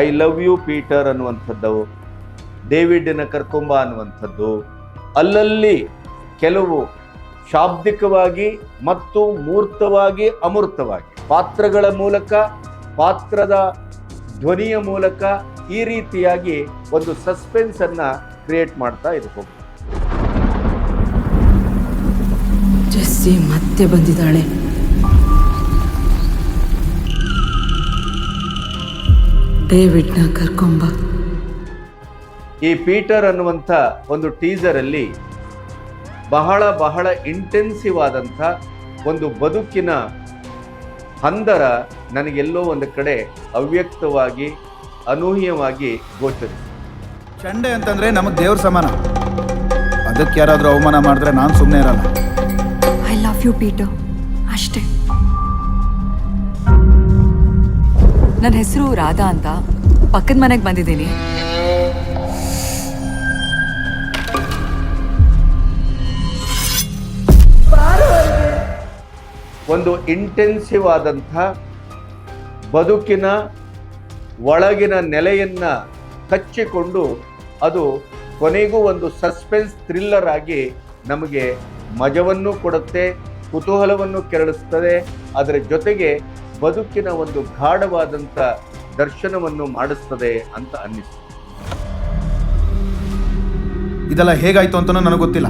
I love you Peter ಅನ್ನುವಂಥದ್ದು ಡೇವಿಡ್ನ ಕರ್ಕೊಂಬ ಅನ್ನುವಂಥದ್ದು. ಅಲ್ಲಲ್ಲಿ ಕೆಲವು ಶಾಬ್ದಿಕವಾಗಿ ಮತ್ತು ಮೂರ್ತವಾಗಿ ಅಮೂರ್ತವಾಗಿ, ಪಾತ್ರಗಳ ಮೂಲಕ, ಪಾತ್ರದ ಧ್ವನಿಯ ಮೂಲಕ ಈ ರೀತಿಯಾಗಿ ಒಂದು ಸಸ್ಪೆನ್ಸ್ ಅನ್ನ ಕ್ರಿಯೇಟ್ ಮಾಡ್ತಾ ಇರಬಹುದು ಜೆಸ್ಸಿ ಮತ್ತೆ ಬಂದಿದ್ದಾಳೆ. ಡೇವಿಡ್ನ ಕರ್ಕೊಂಬ. ಈ ಪೀಟರ್ ಅನ್ನುವಂಥ ಒಂದು ಟೀಸರ್ ಅಲ್ಲಿ ಬಹಳ ಬಹಳ ಇಂಟೆನ್ಸಿವ್ ಆದಂಥ ಒಂದು ಬದುಕಿನ ಹಂದರ ನನಗೆಲ್ಲೋ ಒಂದು ಕಡೆ ಅವ್ಯಕ್ತವಾಗಿ ಅನೂಹ್ಯವಾಗಿ ಗೋಚರಿಸಿದೆ. ಚಂಡೆ ಅಂತಂದ್ರೆ ನಮಗೆ ದೇವ್ರ ಸಮಾನ. ಅದಕ್ಕೆ ಯಾರಾದರೂ ಅವಮಾನ ಮಾಡಿದ್ರೆ ನಾನು ಸುಮ್ಮನೆ ಇರಲ್ಲ. ಐ ಲವ್ ಯು ಪೀಟರ್ ಅಷ್ಟೇ. ನನ್ನ ಹೆಸರು ರಾಧಾ ಅಂತ ಪಕ್ಕದ ಮನೆಗೆ ಬಂದಿದ್ದೀನಿ. ಒಂದು ಇಂಟೆನ್ಸಿವ್ ಆದಂಥ ಬದುಕಿನ ಒಳಗಿನ ನೆಲೆಯನ್ನು ಕಚ್ಚಿಕೊಂಡು ಅದು ಕೊನೆಗೂ ಒಂದು ಸಸ್ಪೆನ್ಸ್ ಥ್ರಿಲ್ಲರ್ ಆಗಿ ನಮಗೆ ಮಜವನ್ನು ಕೊಡುತ್ತೆ, ಕುತೂಹಲವನ್ನು ಕೆರಳಿಸ್ತದೆ. ಅದರ ಜೊತೆಗೆ ಬದುಕಿನ ಒಂದು ಗಾಢವಾದಂಥ ದರ್ಶನವನ್ನು ಮಾಡಿಸ್ತದೆ ಅಂತ ಅನ್ನಿಸ್ತು. ಇದೆಲ್ಲ ಹೇಗಾಯ್ತು ಅಂತ ನನಗೆ ಗೊತ್ತಿಲ್ಲ.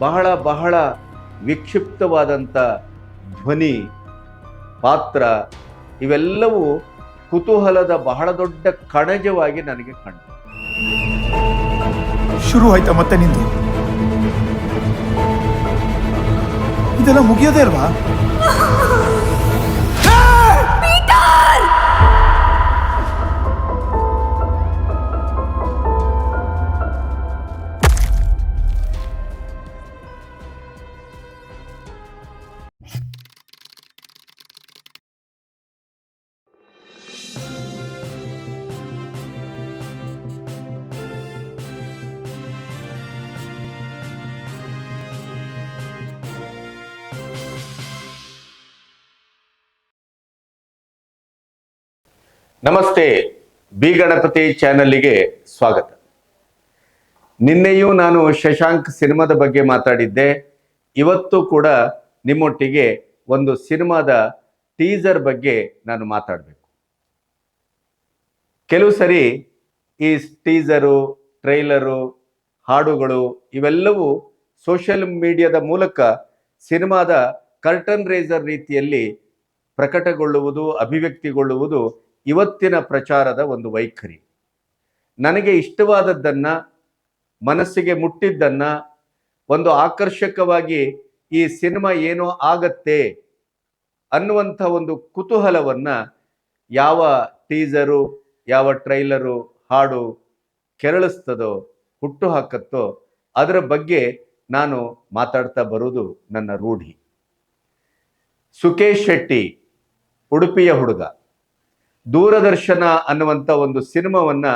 ಬಹಳ ಬಹಳ ವಿಕ್ಷಿಪ್ತವಾದಂಥ ಧ್ವನಿ ಪಾತ್ರ ಇವೆಲ್ಲವೂ ಕುತೂಹಲದ ಬಹಳ ದೊಡ್ಡ ಕಣಜವಾಗಿ ನನಗೆ ಕಂಡು ಶುರು ಆಯ್ತಾ ಮತ್ತೆ ನಿಂದು? ಇದೆಲ್ಲ ಮುಗಿಯೋದೇ ಅಲ್ವಾ? ನಮಸ್ತೆ, ಬಿ ಗಣಪತಿ ಚಾನಲ್ಗೆ ಸ್ವಾಗತ. ನಿನ್ನೆಯೂ ನಾನು ಶಶಾಂಕ್ ಸಿನಿಮಾದ ಬಗ್ಗೆ ಮಾತಾಡಿದ್ದೆ. ಇವತ್ತು ಕೂಡ ನಿಮ್ಮೊಟ್ಟಿಗೆ ಒಂದು ಸಿನಿಮಾದ ಟೀಸರ್ ಬಗ್ಗೆ ನಾನು ಮಾತಾಡಬೇಕು. ಕೆಲವು ಸರಿ ಈ ಟೀಸರು, ಟ್ರೈಲರು, ಹಾಡುಗಳು ಇವೆಲ್ಲವೂ ಸೋಷಿಯಲ್ ಮೀಡಿಯಾದ ಮೂಲಕ ಸಿನಿಮಾದ ಕರ್ಟನ್ ರೇಸರ್ ರೀತಿಯಲ್ಲಿ ಪ್ರಕಟಗೊಳ್ಳುವುದು, ಅಭಿವ್ಯಕ್ತಿಗೊಳ್ಳುವುದು ಇವತ್ತಿನ ಪ್ರಚಾರದ ಒಂದು ವೈಖರಿ. ನನಗೆ ಇಷ್ಟವಾದದ್ದನ್ನ, ಮನಸ್ಸಿಗೆ ಮುಟ್ಟಿದ್ದನ್ನು, ಒಂದು ಆಕರ್ಷಕವಾಗಿ ಈ ಸಿನಿಮಾ ಏನೋ ಆಗತ್ತೆ ಅನ್ನುವಂಥ ಒಂದು ಕುತೂಹಲವನ್ನು ಯಾವ ಟೀಸರು, ಯಾವ ಟ್ರೈಲರು ಹಾಡು ಕೆರಳಿಸ್ತದೋ ಹುಟ್ಟು ಹಾಕತ್ತೋ ಅದರ ಬಗ್ಗೆ ನಾನು ಮಾತಾಡ್ತಾ ಬರೋದು ನನ್ನ ರೂಢಿ. ಸುಕೇಶ್ ಶೆಟ್ಟಿ, ಉಡುಪಿಯ ಹುಡುಗ. ದೂರದರ್ಶನ ಅನ್ನುವಂಥ ಒಂದು ಸಿನಿಮಾವನ್ನ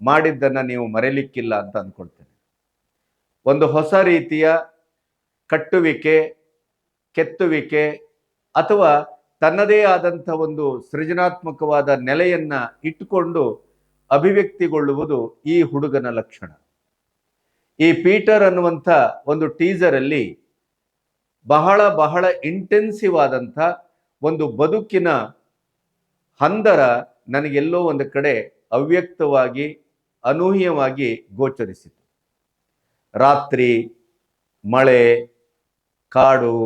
ಮಾಡಿದ್ದನ್ನು ನೀವು ಮರೆಯಲಿಕ್ಕಿಲ್ಲ ಅಂತ ಅಂದ್ಕೊಳ್ತೇನೆ ಒಂದು ಹೊಸ ರೀತಿಯ ಕಟ್ಟುವಿಕೆ, ಕೆತ್ತುವಿಕೆ ಅಥವಾ ತನ್ನದೇ ಆದಂಥ ಒಂದು ಸೃಜನಾತ್ಮಕವಾದ ನೆಲೆಯನ್ನ ಇಟ್ಟುಕೊಂಡು ಅಭಿವ್ಯಕ್ತಿಗೊಳ್ಳುವುದು ಈ ಹುಡುಗನ ಲಕ್ಷಣ. ಈ ಪೀಟರ್ ಅನ್ನುವಂಥ ಒಂದು ಟೀಸರ್ ಅಲ್ಲಿ ಬಹಳ ಬಹಳ ಇಂಟೆನ್ಸಿವ್ ಆದಂಥ ಒಂದು ಬದುಕಿನ ಹಂದರ ನನಗೆಲ್ಲೋ ಒಂದು ಕಡೆ ಅವ್ಯಕ್ತವಾಗಿ, ಅನೂಹ್ಯವಾಗಿ ಗೋಚರಿಸಿತು. ರಾತ್ರಿ, ಮಳೆ, ಕಾಡು,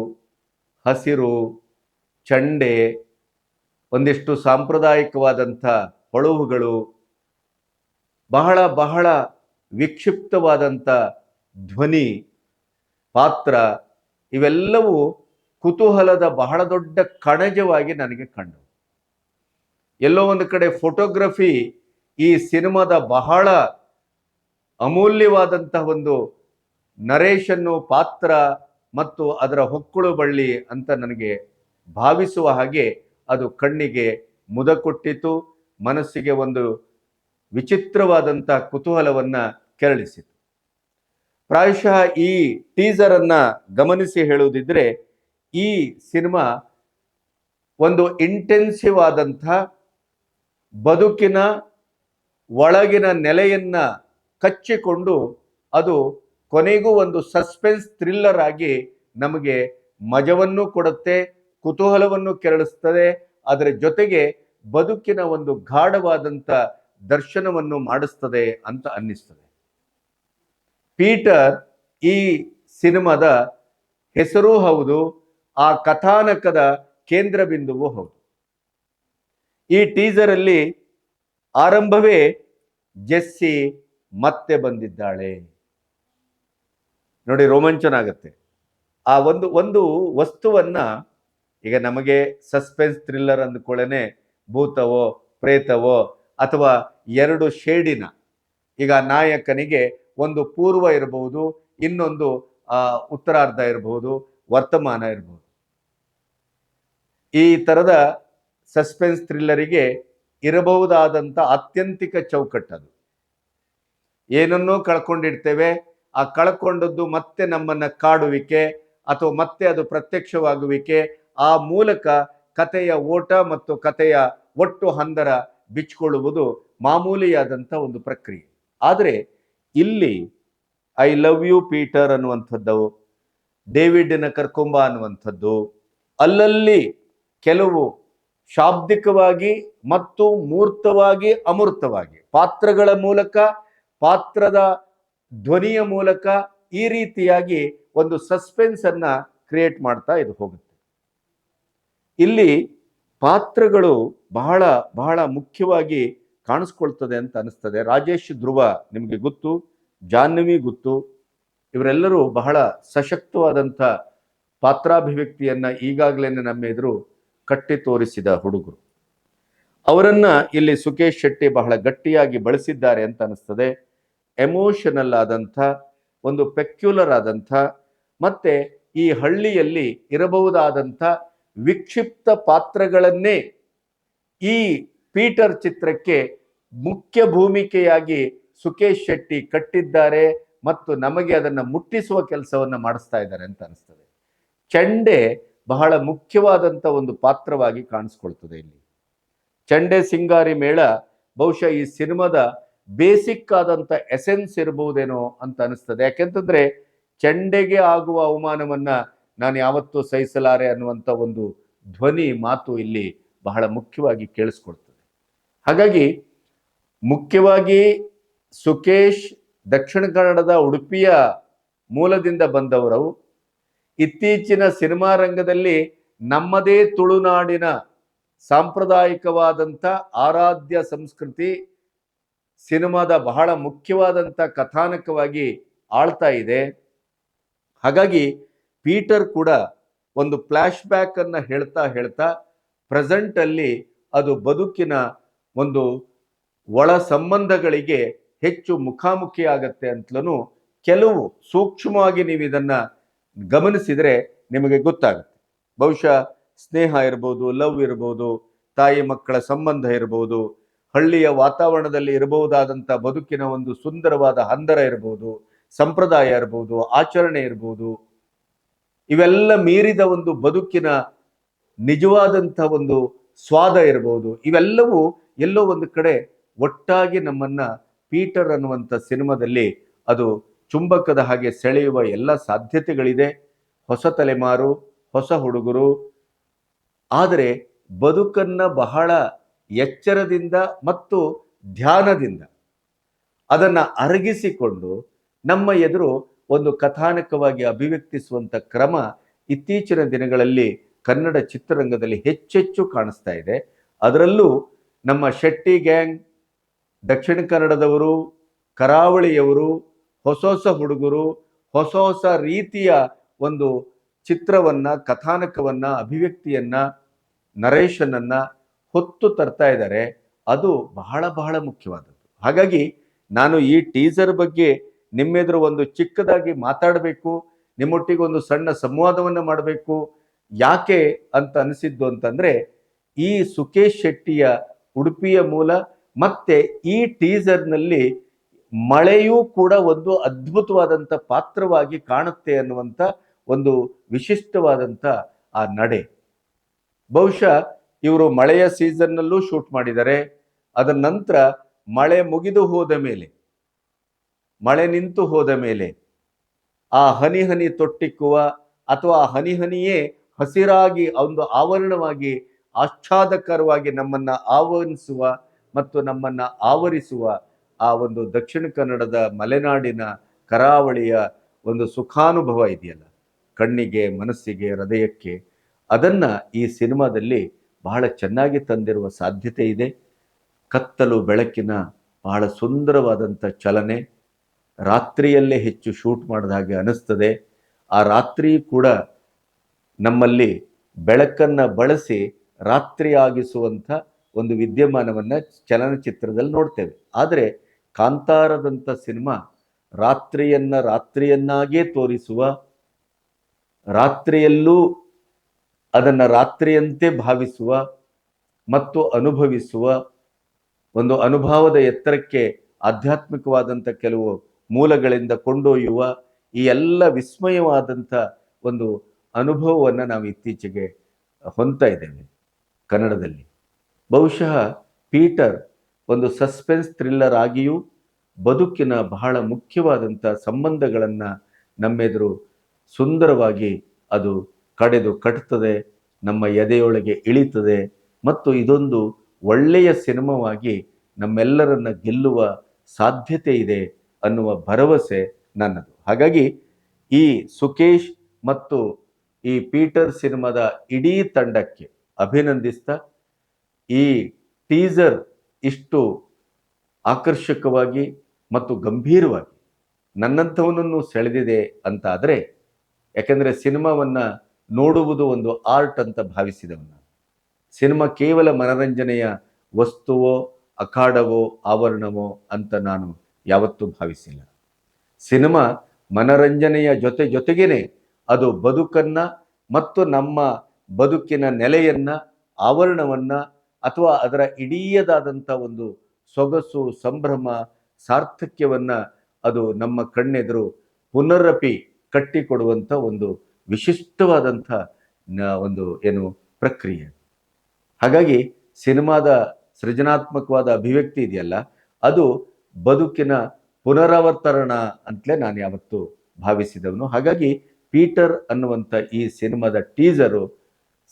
ಹಸಿರು, ಚಂಡೆ, ಒಂದಿಷ್ಟು ಸಾಂಪ್ರದಾಯಿಕವಾದಂಥ ಹೊಳಹುಗಳು, ಬಹಳ ಬಹಳ ವಿಕ್ಷಿಪ್ತವಾದಂಥ ಧ್ವನಿ, ಪಾತ್ರ, ಇವೆಲ್ಲವೂ ಕುತೂಹಲದ ಬಹಳ ದೊಡ್ಡ ಕಣಜವಾಗಿ ನನಗೆ ಕಂಡು ಎಲ್ಲೋ ಒಂದು ಕಡೆ ಫೋಟೋಗ್ರಫಿ ಈ ಸಿನಿಮಾದ ಬಹಳ ಅಮೂಲ್ಯವಾದಂತಹ ಒಂದು ನರೇಶನ್ನು ಪಾತ್ರ ಮತ್ತು ಅದರ ಹೊಕ್ಕುಳು ಬಳ್ಳಿ ಅಂತ ನನಗೆ ಭಾವಿಸುವ ಹಾಗೆ ಅದು ಕಣ್ಣಿಗೆ ಮುದ ಕೊಟ್ಟಿತು ಮನಸ್ಸಿಗೆ ಒಂದು ವಿಚಿತ್ರವಾದಂಥ ಕುತೂಹಲವನ್ನ ಕೆರಳಿಸಿತು. ಪ್ರಾಯಶಃ ಈ ಟೀಸರ್ ಅನ್ನ ಗಮನಿಸಿ ಹೇಳುವುದಿದ್ರೆ ಈ ಸಿನಿಮಾ ಒಂದು ಇಂಟೆನ್ಸಿವ್ ಆದಂಥ ಬದುಕಿನ ಒಳಗಿನ ನೆಲೆಯನ್ನ ಕಚ್ಚಿಕೊಂಡು ಅದು ಕೊನೆಗೂ ಒಂದು ಸಸ್ಪೆನ್ಸ್ ಥ್ರಿಲ್ಲರ್ ಆಗಿ ನಮಗೆ ಮಜವನ್ನು ಕೊಡುತ್ತೆ, ಕುತೂಹಲವನ್ನು ಕೆರಳಿಸ್ತದೆ. ಅದರ ಜೊತೆಗೆ ಬದುಕಿನ ಒಂದು ಗಾಢವಾದಂಥ ದರ್ಶನವನ್ನು ಮಾಡಿಸ್ತದೆ ಅಂತ ಅನ್ನಿಸ್ತದೆ. ಪೀಟರ್ ಈ ಸಿನಿಮಾದ ಹೆಸರೂ ಹೌದು, ಆ ಕಥಾನಕದ ಕೇಂದ್ರ ಬಿಂದುವು ಹೌದು. ಈ ಟೀಸರ್ ಅಲ್ಲಿ ಆರಂಭವೇ ಜೆಸ್ಸಿ ಮತ್ತೆ ಬಂದಿದ್ದಾಳೆ. ನೋಡಿ ರೋಮಾಂಚನ ಆಗತ್ತೆ ಆ ಒಂದು ಒಂದು ವಸ್ತುವನ್ನ ಈಗ ನಮಗೆ ಸಸ್ಪೆನ್ಸ್ ಥ್ರಿಲ್ಲರ್ ಅಂದ್ಕೊಳ್ಳೇನೆ, ಭೂತವೋ, ಪ್ರೇತವೋ ಅಥವಾ ಎರಡು ಶೇಡಿನ ಈಗ ನಾಯಕನಿಗೆ ಒಂದು ಪೂರ್ವ ಇರಬಹುದು, ಇನ್ನೊಂದು ಉತ್ತರಾರ್ಧ ಇರಬಹುದು, ವರ್ತಮಾನ ಇರಬಹುದು. ಈ ತರದ ಸಸ್ಪೆನ್ಸ್ ಥ್ರಿಲ್ಲರಿಗೆ ಇರಬಹುದಾದಂಥ ಅತ್ಯಂತಿಕ ಚೌಕಟ್ಟದು. ಏನನ್ನೂ ಕಳ್ಕೊಂಡಿರ್ತೇವೆ, ಆ ಕಳ್ಕೊಂಡದ್ದು ಮತ್ತೆ ನಮ್ಮನ್ನು ಕಾಡುವಿಕೆ ಅಥವಾ ಮತ್ತೆ ಅದು ಪ್ರತ್ಯಕ್ಷವಾಗುವಿಕೆ, ಆ ಮೂಲಕ ಕಥೆಯ ಓಟ ಮತ್ತು ಕಥೆಯ ಒಟ್ಟು ಹಂದರ ಬಿಚ್ಚಿಕೊಳ್ಳುವುದು ಮಾಮೂಲಿಯಾದಂಥ ಒಂದು ಪ್ರಕ್ರಿಯೆ. ಆದರೆ ಇಲ್ಲಿ ಐ ಲವ್ ಯು ಪೀಟರ್ ಅನ್ನುವಂಥದ್ದು, ಡೇವಿಡ್ನ ಕರ್ಕೊಂಬ ಅನ್ನುವಂಥದ್ದು, ಅಲ್ಲಲ್ಲಿ ಕೆಲವು ಶಾಬ್ದಿಕವಾಗಿ ಮತ್ತು ಮೂರ್ತವಾಗಿ ಅಮೂರ್ತವಾಗಿ. ಪಾತ್ರಗಳ ಮೂಲಕ, ಪಾತ್ರದ ಧ್ವನಿಯ ಮೂಲಕ ಈ ರೀತಿಯಾಗಿ ಒಂದು ಸಸ್ಪೆನ್ಸ್ ಅನ್ನ ಕ್ರಿಯೇಟ್ ಮಾಡ್ತಾ ಇದು ಹೋಗುತ್ತೆ. ಇಲ್ಲಿ ಪಾತ್ರಗಳು ಬಹಳ ಬಹಳ ಮುಖ್ಯವಾಗಿ ಕಾಣಿಸ್ಕೊಳ್ತದೆ ಅಂತ ಅನಿಸ್ತದೆ. ರಾಜೇಶ್ ಧ್ರುವ ನಿಮಗೆ ಗೊತ್ತು, ಜಾಹ್ನವಿ ಗೊತ್ತು. ಇವರೆಲ್ಲರೂ ಬಹಳ ಸಶಕ್ತವಾದಂಥ ಪಾತ್ರಾಭಿವ್ಯಕ್ತಿಯನ್ನ ಈಗಾಗಲೇ ನಮ್ಮ ಎದುರು ಕಟ್ಟಿ ತೋರಿಸಿದ ಹುಡುಗರು. ಅವರನ್ನ ಇಲ್ಲಿ ಸುಕೇಶ್ ಶೆಟ್ಟಿ ಬಹಳ ಗಟ್ಟಿಯಾಗಿ ಬಳಸಿದ್ದಾರೆ ಅಂತ ಅನಿಸ್ತದೆ. ಎಮೋಷನಲ್ ಆದಂಥ, ಒಂದು ಪೆಕ್ಯುಲರ್ ಆದಂಥ, ಮತ್ತೆ ಈ ಹಳ್ಳಿಯಲ್ಲಿ ಇರಬಹುದಾದಂಥ ವಿಕ್ಷಿಪ್ತ ಪಾತ್ರಗಳನ್ನೇ ಈ ಪೀಟರ್ ಚಿತ್ರಕ್ಕೆ ಮುಖ್ಯ ಭೂಮಿಕೆಯಾಗಿ ಸುಕೇಶ್ ಶೆಟ್ಟಿ ಕಟ್ಟಿದ್ದಾರೆ ಮತ್ತು ನಮಗೆ ಅದನ್ನು ಮುಟ್ಟಿಸುವ ಕೆಲಸವನ್ನು ಮಾಡಿಸ್ತಾ ಇದ್ದಾರೆ ಅಂತ ಅನಿಸ್ತದೆ. ಚಂಡೆ ಬಹಳ ಮುಖ್ಯವಾದಂಥ ಒಂದು ಪಾತ್ರವಾಗಿ ಕಾಣಿಸ್ಕೊಳ್ತದೆ ಇಲ್ಲಿ. ಚಂಡೆ ಸಿಂಗಾರಿ ಮೇಳ ಬಹುಶಃ ಈ ಸಿನಿಮಾದ ಬೇಸಿಕ್ ಆದಂಥ ಎಸೆನ್ಸ್ ಇರಬಹುದೇನೋ ಅಂತ ಅನಿಸ್ತದೆ. ಯಾಕೆಂತಂದ್ರೆ ಚಂಡೆಗೆ ಆಗುವ ಅವಮಾನವನ್ನ ನಾನು ಯಾವತ್ತೂ ಸಹಿಸಲಾರೆ ಅನ್ನುವಂಥ ಒಂದು ಧ್ವನಿ ಮಾತು ಇಲ್ಲಿ ಬಹಳ ಮುಖ್ಯವಾಗಿ ಕೇಳಿಸ್ಕೊಳ್ತದೆ. ಹಾಗಾಗಿ ಮುಖ್ಯವಾಗಿ ಸುಕೇಶ್ ದಕ್ಷಿಣ ಕನ್ನಡದ ಉಡುಪಿಯ ಮೂಲದಿಂದ ಬಂದವರು ಇತ್ತೀಚಿನ ಸಿನಿಮಾ ರಂಗದಲ್ಲಿ ನಮ್ಮದೇ ತುಳುನಾಡಿನ ಸಾಂಪ್ರದಾಯಿಕವಾದಂಥ ಆರಾಧ್ಯ ಸಂಸ್ಕೃತಿ ಸಿನಿಮಾದ ಬಹಳ ಮುಖ್ಯವಾದಂಥ ಕಥಾನಕವಾಗಿ ಆಳ್ತಾ ಇದೆ. ಹಾಗಾಗಿ ಪೀಟರ್ ಕೂಡ ಒಂದು ಫ್ಲ್ಯಾಶ್ ಬ್ಯಾಕ್ ಅನ್ನು ಹೇಳ್ತಾ ಹೇಳ್ತಾ ಪ್ರೆಸೆಂಟ್ ಅಲ್ಲಿ ಅದು ಬದುಕಿನ ಒಂದು ಒಳ ಸಂಬಂಧಗಳಿಗೆ ಹೆಚ್ಚು ಮುಖಾಮುಖಿ ಆಗತ್ತೆ ಅಂತಲೂ ಕೆಲವು ಸೂಕ್ಷ್ಮವಾಗಿ ನೀವು ಇದನ್ನ ಗಮನಿಸಿದರೆ ನಿಮಗೆ ಗೊತ್ತಾಗುತ್ತೆ. ಬಹುಶಃ ಸ್ನೇಹ ಇರ್ಬೋದು, ಲವ್ ಇರ್ಬೋದು, ತಾಯಿ ಮಕ್ಕಳ ಸಂಬಂಧ ಇರ್ಬೋದು, ಹಳ್ಳಿಯ ವಾತಾವರಣದಲ್ಲಿ ಇರಬಹುದಾದಂಥ ಬದುಕಿನ ಒಂದು ಸುಂದರವಾದ ಹಂದರ ಇರ್ಬೋದು, ಸಂಪ್ರದಾಯ ಇರ್ಬೋದು, ಆಚರಣೆ ಇರ್ಬೋದು, ಇವೆಲ್ಲ ಮೀರಿದ ಒಂದು ಬದುಕಿನ ನಿಜವಾದಂಥ ಒಂದು ಸ್ವಾದ ಇರ್ಬೋದು. ಇವೆಲ್ಲವೂ ಎಲ್ಲೋ ಒಂದು ಕಡೆ ಒಟ್ಟಾಗಿ ನಮ್ಮನ್ನ ಪೀಟರ್ ಅನ್ನುವಂಥ ಸಿನಿಮಾದಲ್ಲಿ ಅದು ಚುಂಬಕದ ಹಾಗೆ ಸೆಳೆಯುವ ಎಲ್ಲ ಸಾಧ್ಯತೆಗಳಿದೆ. ಹೊಸ ತಲೆಮಾರು, ಹೊಸ ಹುಡುಗರು. ಆದರೆ ಬದುಕನ್ನ ಬಹಳ ಎಚ್ಚರದಿಂದ ಮತ್ತು ಧ್ಯಾನದಿಂದ ಅದನ್ನ ಅರಗಿಸಿಕೊಂಡು ನಮ್ಮ ಎದುರು ಒಂದು ಕಥಾನಕವಾಗಿ ಅಭಿವ್ಯಕ್ತಿಸುವಂತ ಕ್ರಮ ಇತ್ತೀಚಿನ ದಿನಗಳಲ್ಲಿ ಕನ್ನಡ ಚಿತ್ರರಂಗದಲ್ಲಿ ಹೆಚ್ಚೆಚ್ಚು ಕಾಣಿಸ್ತಾ ಇದೆ. ಅದರಲ್ಲೂ ನಮ್ಮ ಶೆಟ್ಟಿ ಗ್ಯಾಂಗ್, ದಕ್ಷಿಣ ಕನ್ನಡದವರು, ಕರಾವಳಿಯವರು ಹೊಸ ಹೊಸ ಹುಡುಗರು, ಹೊಸ ಹೊಸ ರೀತಿಯ ಒಂದು ಚಿತ್ರವನ್ನ, ಕಥಾನಕವನ್ನ, ಅಭಿವ್ಯಕ್ತಿಯನ್ನ ನರೇಶನ್ ಅನ್ನ ಹೊತ್ತು ತರ್ತಾ ಇದ್ದಾರೆ. ಅದು ಬಹಳ ಬಹಳ ಮುಖ್ಯವಾದದ್ದು. ಹಾಗಾಗಿ ನಾನು ಈ ಟೀಸರ್ ಬಗ್ಗೆ ನಿಮ್ಮೆದುರು ಒಂದು ಚಿಕ್ಕದಾಗಿ ಮಾತಾಡಬೇಕು ನಿಮ್ಮೊಟ್ಟಿಗೆ ಒಂದು ಸಣ್ಣ ಸಂವಾದವನ್ನ ಮಾಡಬೇಕು. ಯಾಕೆ ಅಂತ ಅನಿಸಿದ್ದು ಅಂತಂದ್ರೆ, ಈ ಸುಖೇಶ್ ಶೆಟ್ಟಿಯ ಉಡುಪಿಯ ಮೂಲ ಮತ್ತೆ ಈ ಟೀಸರ್ನಲ್ಲಿ ಮಳೆಯೂ ಕೂಡ ಒಂದು ಅದ್ಭುತವಾದಂಥ ಪಾತ್ರವಾಗಿ ಕಾಣುತ್ತೆ ಅನ್ನುವಂಥ ಒಂದು ವಿಶಿಷ್ಟವಾದಂಥ ಆ ನಡೆ. ಬಹುಶಃ ಇವರು ಮಳೆಯ ಸೀಸನ್ನಲ್ಲೂ ಶೂಟ್ ಮಾಡಿದ್ದಾರೆ. ಅದರ ನಂತರ ಮಳೆ ಮುಗಿದು ಹೋದ ಮೇಲೆ, ಮಳೆ ನಿಂತು ಹೋದ ಮೇಲೆ, ಆ ಹನಿ ಹನಿ ತೊಟ್ಟಿಕ್ಕುವ ಅಥವಾ ಆ ಹನಿ ಹನಿಯೇ ಹಸಿರಾಗಿ ಒಂದು ಆವರಣವಾಗಿ ಆಚ್ಛಾದಕರವಾಗಿ ನಮ್ಮನ್ನ ಆವರಿಸುವ ಮತ್ತು ನಮ್ಮನ್ನ ಆವರಿಸುವ ಆ ಒಂದು ದಕ್ಷಿಣ ಕನ್ನಡದ ಮಲೆನಾಡಿನ ಕರಾವಳಿಯ ಒಂದು ಸುಖಾನುಭವ ಇದೆಯಲ್ಲ? ಕಣ್ಣಿಗೆ, ಮನಸ್ಸಿಗೆ, ಹೃದಯಕ್ಕೆ. ಅದನ್ನು ಈ ಸಿನಿಮಾದಲ್ಲಿ ಬಹಳ ಚೆನ್ನಾಗಿ ತಂದಿರುವ ಸಾಧ್ಯತೆ ಇದೆ. ಕತ್ತಲು ಬೆಳಕಿನ ಬಹಳ ಸುಂದರವಾದಂಥ ಚಲನೆ. ರಾತ್ರಿಯಲ್ಲೇ ಹೆಚ್ಚು ಶೂಟ್ ಮಾಡಿದ ಹಾಗೆ ಅನಿಸ್ತದೆ. ಆ ರಾತ್ರಿ ಕೂಡ ನಮ್ಮಲ್ಲಿ ಬೆಳಕನ್ನ ಬಳಸಿ ರಾತ್ರಿ ಆಗಿಸುವಂಥ ಒಂದು ವಿದ್ಯಮಾನವನ್ನು ಚಲನಚಿತ್ರದಲ್ಲಿ ನೋಡ್ತೇವೆ. ಆದರೆ ಕಾಂತಾರದಂಥ ಸಿನಿಮಾ ರಾತ್ರಿಯನ್ನ ರಾತ್ರಿಯನ್ನಾಗೇ ತೋರಿಸುವ ರಾತ್ರಿಯಲ್ಲೂ ಅದನ್ನು ರಾತ್ರಿಯಂತೆ ಭಾವಿಸುವ ಮತ್ತು ಅನುಭವಿಸುವ ಒಂದು ಅನುಭವದ ಎತ್ತರಕ್ಕೆ ಆಧ್ಯಾತ್ಮಿಕವಾದಂಥ ಕೆಲವು ಮೂಲಗಳಿಂದ ಕೊಂಡೊಯ್ಯುವ ಈ ಎಲ್ಲ ವಿಸ್ಮಯವಾದಂಥ ಒಂದು ಅನುಭವವನ್ನು ನಾವು ಇತ್ತೀಚೆಗೆ ಹೊಂದ್ತಾ ಇದ್ದೇವೆ ಕನ್ನಡದಲ್ಲಿ. ಬಹುಶಃ ಪೀಟರ್ ಒಂದು ಸಸ್ಪೆನ್ಸ್ ಥ್ರಿಲ್ಲರ್ ಆಗಿಯೂ ಬದುಕಿನ ಬಹಳ ಮುಖ್ಯವಾದಂಥ ಸಂಬಂಧಗಳನ್ನು ನಮ್ಮೆದುರು ಸುಂದರವಾಗಿ ಅದು ಕಡೆದು ಕಟ್ತದೆ, ನಮ್ಮ ಎದೆಯೊಳಗೆ ಇಳಿತದೆ ಮತ್ತು ಇದೊಂದು ಒಳ್ಳೆಯ ಸಿನಿಮಾವಾಗಿ ನಮ್ಮೆಲ್ಲರನ್ನ ಗೆಲ್ಲುವ ಸಾಧ್ಯತೆ ಇದೆ ಅನ್ನುವ ಭರವಸೆ ನನ್ನದು. ಹಾಗಾಗಿ ಈ ಸುಕೇಶ್ ಮತ್ತು ಈ ಪೀಟರ್ ಸಿನಿಮಾದ ಇಡೀ ತಂಡಕ್ಕೆ ಅಭಿನಂದಿಸ್ತಾ ಈ ಟೀಸರ್ ಇಷ್ಟು ಆಕರ್ಷಕವಾಗಿ ಮತ್ತು ಗಂಭೀರವಾಗಿ ನನ್ನಂಥವನನ್ನು ಸೆಳೆದಿದೆ ಅಂತ ಆದರೆ ಯಾಕೆಂದರೆ ಸಿನಿಮಾವನ್ನು ನೋಡುವುದು ಒಂದು ಆರ್ಟ್ ಅಂತ ಭಾವಿಸಿದವನು ಸಿನಿಮಾ ಕೇವಲ ಮನರಂಜನೆಯ ವಸ್ತುವೋ, ಅಖಾಡವೋ, ಆವರಣವೋ ಅಂತ ನಾನು ಯಾವತ್ತೂ ಭಾವಿಸಿಲ್ಲ. ಸಿನಿಮಾ ಮನರಂಜನೆಯ ಜೊತೆ ಜೊತೆಗೇನೆ ಅದು ಬದುಕನ್ನು ಮತ್ತು ನಮ್ಮ ಬದುಕಿನ ನೆಲೆಯನ್ನು, ಆವರಣವನ್ನ ಅಥವಾ ಅದರ ಇಡೀಯದಾದಂಥ ಒಂದು ಸೊಗಸು, ಸಂಭ್ರಮ, ಸಾರ್ಥಕ್ಯವನ್ನು ಅದು ನಮ್ಮ ಕಣ್ಣೆದುರು ಪುನರಪಿ ಕಟ್ಟಿಕೊಡುವಂಥ ಒಂದು ವಿಶಿಷ್ಟವಾದಂಥ ಒಂದು ಏನು ಪ್ರಕ್ರಿಯೆ. ಹಾಗಾಗಿ ಸಿನಿಮಾದ ಸೃಜನಾತ್ಮಕವಾದ ಅಭಿವ್ಯಕ್ತಿ ಇದೆಯಲ್ಲ, ಅದು ಬದುಕಿನ ಪುನರಾವರ್ತರಣ ಅಂತಲೇ ನಾನು ಯಾವತ್ತು ಭಾವಿಸಿದವನು. ಹಾಗಾಗಿ ಪೀಟರ್ ಅನ್ನುವಂಥ ಈ ಸಿನಿಮಾದ ಟೀಸರು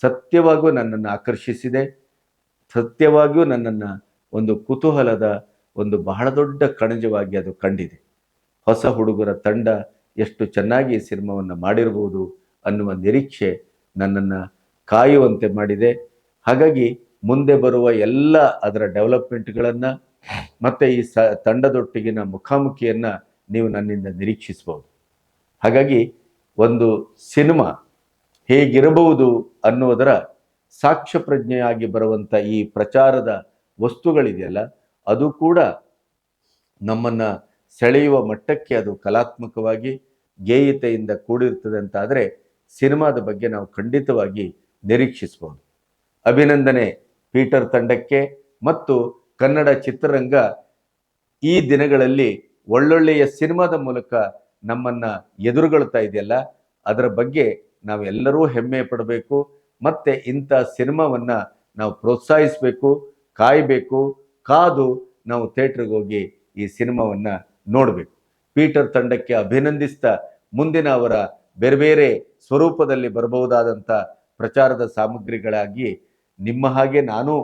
ಸತ್ಯವಾಗೂ ನನ್ನನ್ನು ಆಕರ್ಷಿಸಿದೆ. ಸತ್ಯವಾಗಿಯೂ ನನ್ನನ್ನು ಒಂದು ಕುತೂಹಲದ ಒಂದು ಬಹಳ ದೊಡ್ಡ ಕಣಜವಾಗಿ ಅದು ಕಂಡಿದೆ. ಹೊಸ ಹುಡುಗರ ತಂಡ ಎಷ್ಟು ಚೆನ್ನಾಗಿ ಈ ಸಿನಿಮಾವನ್ನು ಮಾಡಿರ್ಬೋದು ಅನ್ನುವ ನಿರೀಕ್ಷೆ ನನ್ನನ್ನು ಕಾಯುವಂತೆ ಮಾಡಿದೆ. ಹಾಗಾಗಿ ಮುಂದೆ ಬರುವ ಎಲ್ಲ ಅದರ ಡೆವಲಪ್ಮೆಂಟ್ಗಳನ್ನು ಮತ್ತು ಈ ಸ ತಂಡದೊಟ್ಟಿಗಿನ ಮುಖಾಮುಖಿಯನ್ನು ನೀವು ನನ್ನಿಂದ ನಿರೀಕ್ಷಿಸಬಹುದು ಹಾಗಾಗಿ ಒಂದು ಸಿನಿಮಾ ಹೇಗಿರಬಹುದು ಅನ್ನುವುದರ ಸಾಕ್ಷ್ಯ ಪ್ರಜ್ಞೆಯಾಗಿ ಬರುವಂಥ ಈ ಪ್ರಚಾರದ ವಸ್ತುಗಳಿದೆಯಲ್ಲ, ಅದು ಕೂಡ ನಮ್ಮನ್ನು ಸೆಳೆಯುವ ಮಟ್ಟಕ್ಕೆ ಅದು ಕಲಾತ್ಮಕವಾಗಿ ಗೇಯತೆಯಿಂದ ಕೂಡಿರ್ತದೆ ಅಂತ ಆದರೆ ಸಿನಿಮಾದ ಬಗ್ಗೆ ನಾವು ಖಂಡಿತವಾಗಿ ನಿರೀಕ್ಷಿಸಬಹುದು. ಅಭಿನಂದನೆ ಪೀಟರ್ ತಂಡಕ್ಕೆ ಮತ್ತು ಕನ್ನಡ ಚಿತ್ರರಂಗ ಈ ದಿನಗಳಲ್ಲಿ ಒಳ್ಳೊಳ್ಳೆಯ ಸಿನಿಮಾದ ಮೂಲಕ ನಮ್ಮನ್ನು ಎದುರುಗೊಳ್ತಾ ಇದೆಯಲ್ಲ, ಅದರ ಬಗ್ಗೆ ನಾವೆಲ್ಲರೂ ಹೆಮ್ಮೆ ಪಡಬೇಕು. ಮತ್ತೆ ಇಂಥ ಸಿನಿಮಾವನ್ನು ನಾವು ಪ್ರೋತ್ಸಾಹಿಸಬೇಕು, ಕಾಯಬೇಕು, ಕಾದು ನಾವು ಥಿಯೇಟ್ರಿಗೆ ಹೋಗಿ ಈ ಸಿನಿಮಾವನ್ನು ನೋಡಬೇಕು. ಪೀಟರ್ ತಂಡಕ್ಕೆ ಅಭಿನಂದಿಸ್ತಾ ಮುಂದಿನ ಅವರ ಬೇರೆ ಬೇರೆ ಸ್ವರೂಪದಲ್ಲಿ ಬರಬಹುದಾದಂಥ ಪ್ರಚಾರದ ಸಾಮಗ್ರಿಗಳಾಗಿ ನಿಮ್ಮ ಹಾಗೆ ನಾನು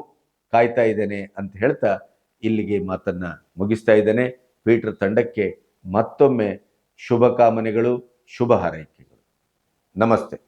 ಕಾಯ್ತಾ ಇದ್ದೇನೆ ಅಂತ ಹೇಳ್ತಾ ಇಲ್ಲಿಗೆ ಮಾತನ್ನ ಮುಗಿಸ್ತಾ ಇದ್ದೇನೆ. ಪೀಟರ್ ತಂಡಕ್ಕೆ ಮತ್ತೊಮ್ಮೆ ಶುಭ ಕಾಮನೆಗಳು, ಶುಭ ಹಾರೈಕೆಗಳು. ನಮಸ್ತೆ.